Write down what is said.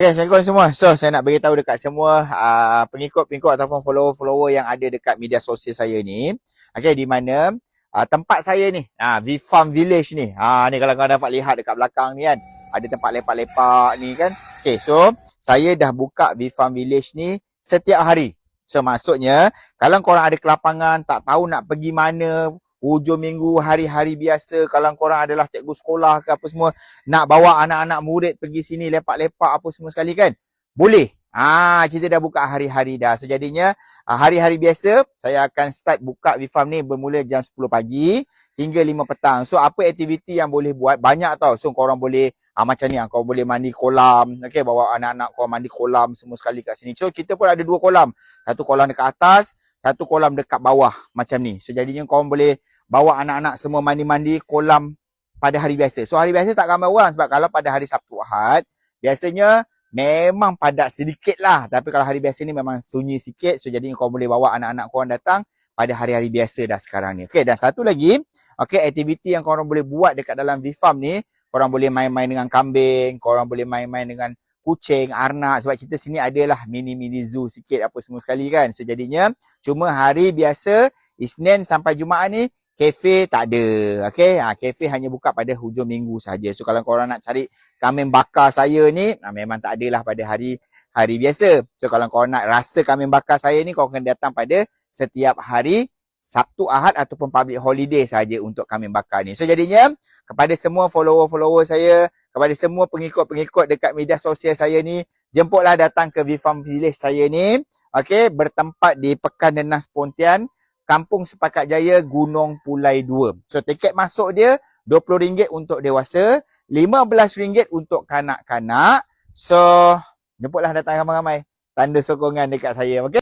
Okay, Assalamualaikum semua. So, saya nak beritahu dekat semua uh, pengikut-pengikut ataupun follower-follower yang ada dekat media sosial saya ni. Okay, di mana uh, tempat saya ni, uh, V-Farm Village ni. Ha, ni kalau kau dapat lihat dekat belakang ni kan. Ada tempat lepak-lepak ni kan. Okay, so saya dah buka V-Farm Village ni setiap hari. So, maksudnya, kalau korang ada kelapangan, tak tahu nak pergi mana, hujung minggu, hari-hari biasa, kalau korang adalah cikgu sekolah ke apa semua, nak bawa anak-anak murid pergi sini lepak-lepak apa semua sekali kan? Boleh. Ah, kita dah buka hari-hari dah. So jadinya ah, hari-hari biasa saya akan start buka Vfarm ni bermula jam 10 pagi hingga 5 petang. So apa aktiviti yang boleh buat? Banyak tau. So korang boleh ah, macam ni ah, kau boleh mandi kolam. Okey, bawa anak-anak kau mandi kolam semua sekali kat sini. So kita pun ada dua kolam. Satu kolam dekat atas, satu kolam dekat bawah macam ni. So jadinya kau boleh bawa anak-anak semua mandi-mandi kolam pada hari biasa. So hari biasa tak ramai orang sebab kalau pada hari Sabtu Ahad, biasanya memang padat sedikit lah. Tapi kalau hari biasa ni memang sunyi sikit. So jadi kau boleh bawa anak-anak kau datang pada hari-hari biasa dah sekarang ni. Okay dan satu lagi, okay aktiviti yang korang boleh buat dekat dalam V-Farm ni, korang boleh main-main dengan kambing, korang boleh main-main dengan kucing, arnak sebab kita sini adalah mini-mini zoo sikit apa semua sekali kan. So jadinya cuma hari biasa Isnin sampai Jumaat ni Kafe tak ada. Okey, ha, kafe hanya buka pada hujung minggu saja. So kalau korang nak cari kambing bakar saya ni, ha, memang tak adalah pada hari hari biasa. So kalau korang nak rasa kambing bakar saya ni, korang kena datang pada setiap hari Sabtu, Ahad ataupun public holiday saja untuk kambing bakar ni. So jadinya kepada semua follower-follower saya, kepada semua pengikut-pengikut dekat media sosial saya ni, jemputlah datang ke V-Farm Village saya ni. Okey, bertempat di Pekan Denas Pontian. Kampung Sepakat Jaya Gunung Pulai 2. So tiket masuk dia RM20 untuk dewasa, RM15 untuk kanak-kanak. So jemputlah datang ramai-ramai. Tanda sokongan dekat saya. Okay?